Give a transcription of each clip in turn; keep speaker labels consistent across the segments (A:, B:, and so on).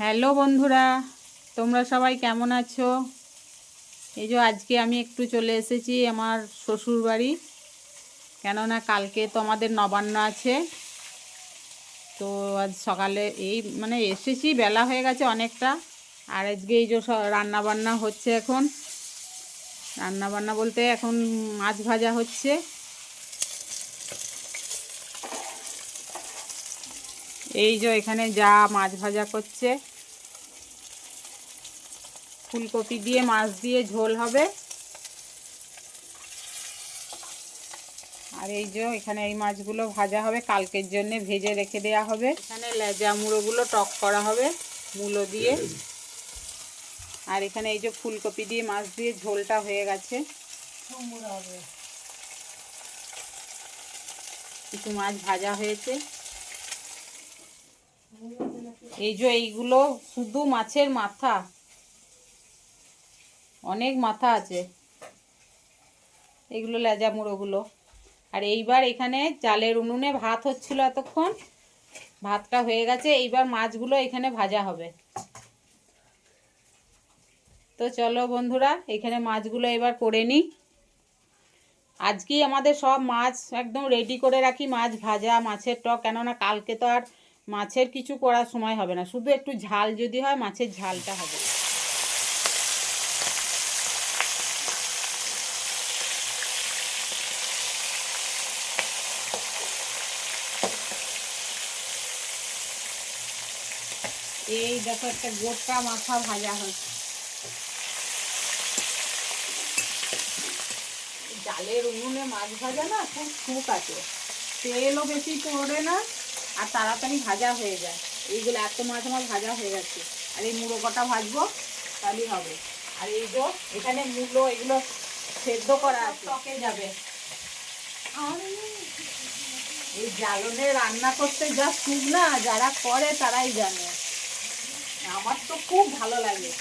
A: Hello বন্ধুরা, তোমরা সবাই কেমন আছো? এই যে আজকে আমি একটু চলে এসেছি আমার শ্বশুর বাড়ি। কেননা কালকে তো আমাদের নবান্ন আছে। তো আজ সকালে এই মানে এসেছি, বেলা হয়ে গেছে অনেকটা। আর আজকে এই যে সব রান্না বান্না হচ্ছে এখন। রান্না বান্না বলতে এখন মাছ ভাজা হচ্ছে। এই যে এখানে যা মাছ ভাজা করছে ফুলকপি দিয়ে মাছ দিয়ে ঝোল হবে। আর এই যে এখানে এই মাছগুলো ভাজা হবে কালকের জন্য ভেজে রেখে দেওয়া হবে। এখানে লেজা মুড়োগুলো টক করা হবে মূলো দিয়ে। আর এখানে এই যে ফুলকপি দিয়ে মাছ দিয়ে ঝোলটা হয়ে গেছে। কিছু মাছ ভাজা হয়েছে। এই যে এইগুলো শুধু মাছের মাথা। অনেক মাথা আছে। এগুলো লেজা মুড়োগুলো। আর এইবার এখানে চালের উনুনে ভাত হচ্ছিল এতক্ষণ। ভাতটা হয়ে গেছে, এইবার মাছগুলো এখানে ভাজা হবে। তো চলো বন্ধুরা, এখানে মাছগুলো এবার করে নিই। আজকেই আমাদের সব মাছ একদম রেডি করে রাখি, মাছ ভাজা, মাছের টক, কেননা কালকে তো আর মাছের কিছু করার সময় হবে না। শুধু একটু ঝাল যদি হয়, মাছের ঝালটা হবে। এই দেখো, একটা গোটা মাথা ভাজা হচ্ছে। জালের উনুনে মাছ ভাজা না, খুব সুখ আছে। তেলও বেশি পড়ে না। আর তাড়াতাড়ি ভাজা হয়ে যায়। এইগুলো এত মাছ আমার ভাজা হয়ে গেছে। আর এই মুড়ো কটা ভাজবো তাহলেই হবে। আর এই যে এখানে মুলো এগুলো সেদ্ধ করা টকে যাবে। এই জ্বালনে রান্না করতে যা সুখ না যারা করে তারাই জানে। আমার তো খুব ভালো লাগে।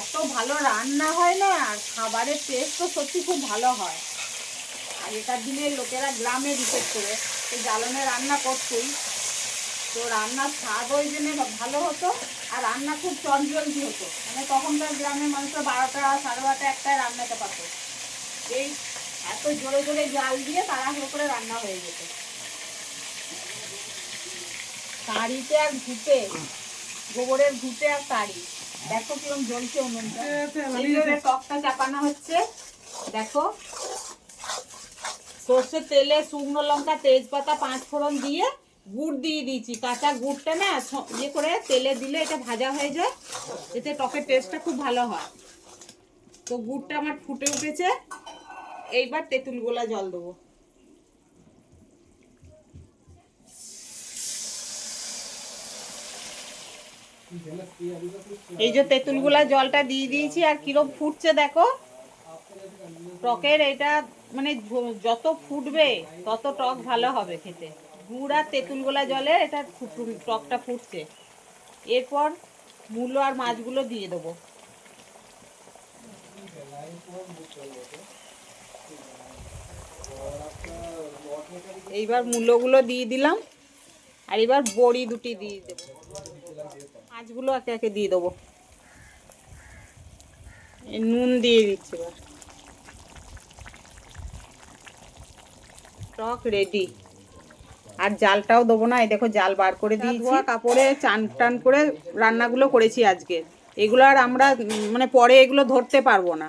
A: এত ভালো রান্না হয় না আর খাবারের টেস্ট তো সত্যি খুব ভালো হয়। আগেকার দিনে লোকেরা গ্রামে বিশেষ করে এই জ্বালনে রান্না করতোই। তো রান্নার স্বাদ ওই জন্য ভালো হতো আর রান্না খুব চঞ্চলতি হতো। মানে তখনকার গ্রামের মানুষরা বারোটা সাড়ে বারোটা একটায় রান্নাতে পারতো। এই এত জোরে জোরে জাল দিয়ে তাড়াহুড়ো করে রান্না হয়ে যেত। কাঁড়িতে আর ঘুটে গোবরের ঘুটে আর কাঁড়ি দেখো কিরম জ্বলছে উনুনটা। টকটা চাপানো হচ্ছে দেখো। সর্ষে তেলে শুকনো লঙ্কা তেজপাতা পাঁচ ফোড়ন দিয়ে গুড় দিয়ে দিয়েছি। কাঁচা গুড়টা না ইয়ে করে তেলে দিলে এটা ভাজা হয়ে যায়। এতে টকের টেস্টটা খুব ভালো হয়। তো গুড়টা আমার ফুটে উঠেছে। এইবার তেঁতুল গোলা জল দেবো। এই যে তেঁতুল গোলা জলটা দিয়ে দিয়েছি, আর কিরম ফুটছে দেখো। টকের এটা মানে যত ফুটবে, তত টক ভালো হবে খেতে। গুড় আর তেঁতুল গোলা জলে এটা টকটা ফুটছে। এরপর মূলো আর মাছগুলো দিয়ে দেবো। এইবার মূলোগুলো দিয়ে দিলাম। আর এবার বড়ি দুটি দিয়ে দেবো। মাছগুলো একে একে দিয়ে দেবো। নুন দিয়ে দিচ্ছি এবার। টক রেডি। আর জালটাও দেবো না এই দেখো জাল বার করে দিয়েছি। কাপড়ে চান টান করে রান্নাগুলো করেছি আজকে। এগুলো আর আমরা মানে পরে এগুলো ধরতে পারব না।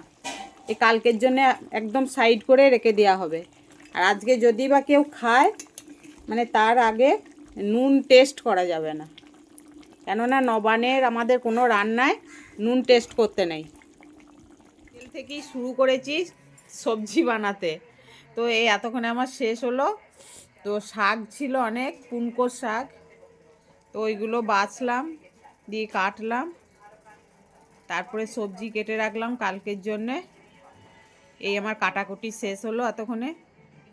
A: এই কালকের জন্য একদম সাইড করে রেখে দেওয়া হবে। আর আজকে যদি বা কেউ খায় মানে তার আগে নুন টেস্ট করা যাবে না। কেননা নবানের আমাদের কোনো রান্নায় নুন টেস্ট করতে নেই। তেল থেকেই শুরু করেছি সবজি বানাতে। তো এই এতক্ষণে আমার শেষ হলো। তো শাক ছিল অনেক কুনকোর শাক। তো ওইগুলো বাছলাম, দিয়ে কাটলাম। তারপরে সবজি কেটে রাখলাম কালকের জন্যে। এই আমার কাটাকুটি শেষ হলো এতক্ষণে।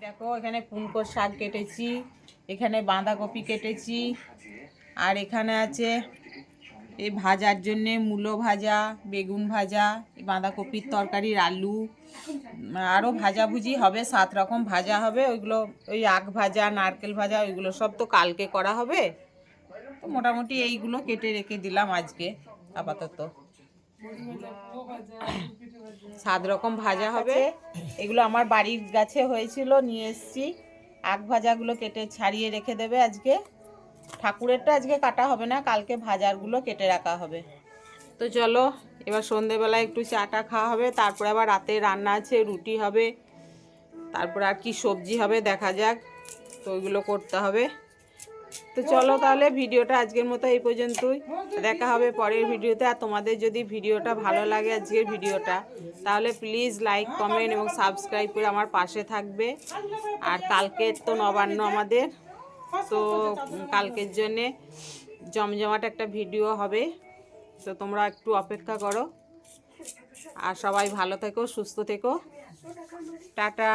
A: দেখো, এখানে পুনকোর শাক কেটেছি, এখানে বাঁধাকপি কেটেছি, আর এখানে আছে এই ভাজার জন্যে মূলো ভাজা, বেগুন ভাজা বাঁধাকপির তরকারির আলু আরও ভাজাভুজি হবে, সাত রকম ভাজা হবে, ওইগুলো ওই আখ ভাজা, নারকেল ভাজা, ওইগুলো সব তো কালকে করা হবে। তো মোটামুটি এইগুলো কেটে রেখে দিলাম আজকে, আপাতত। সাত রকম ভাজা হবে। এগুলো আমার বাড়ির গাছে হয়েছিল, নিয়ে এসেছি। আখ ভাজাগুলো কেটে ছাড়িয়ে রেখে দেবে আজকে। ঠাকুরেরটা আজকে কাটা হবে না, কালকে ভাজারগুলো কেটে রাখা হবে। তো চলো, এবার সন্ধেবেলায় একটু চাটা খাওয়া হবে, তারপরে আবার রাতে রান্না আছে, রুটি হবে, তারপর আর কি সবজি হবে, দেখা যাক, তো ওইগুলো করতে হবে। তো চলো তাহলে ভিডিওটা আজকের মতো এই পর্যন্তই, দেখা হবে পরের ভিডিওতে, আর তোমাদের যদি ভিডিওটা ভালো লাগে আজকের ভিডিওটা, তাহলে প্লিজ লাইক কমেন্ট এবং সাবস্ক্রাইব করে আমার পাশে থাকবে। আর কালকে তো নবান্ন আমাদের। তো কালকের জন্যে জমজমাট একটা ভিডিও হবে। তো তোমরা একটু অপেক্ষা করো। আর সবাই ভালো থেকো সুস্থ থেকো। টাটা।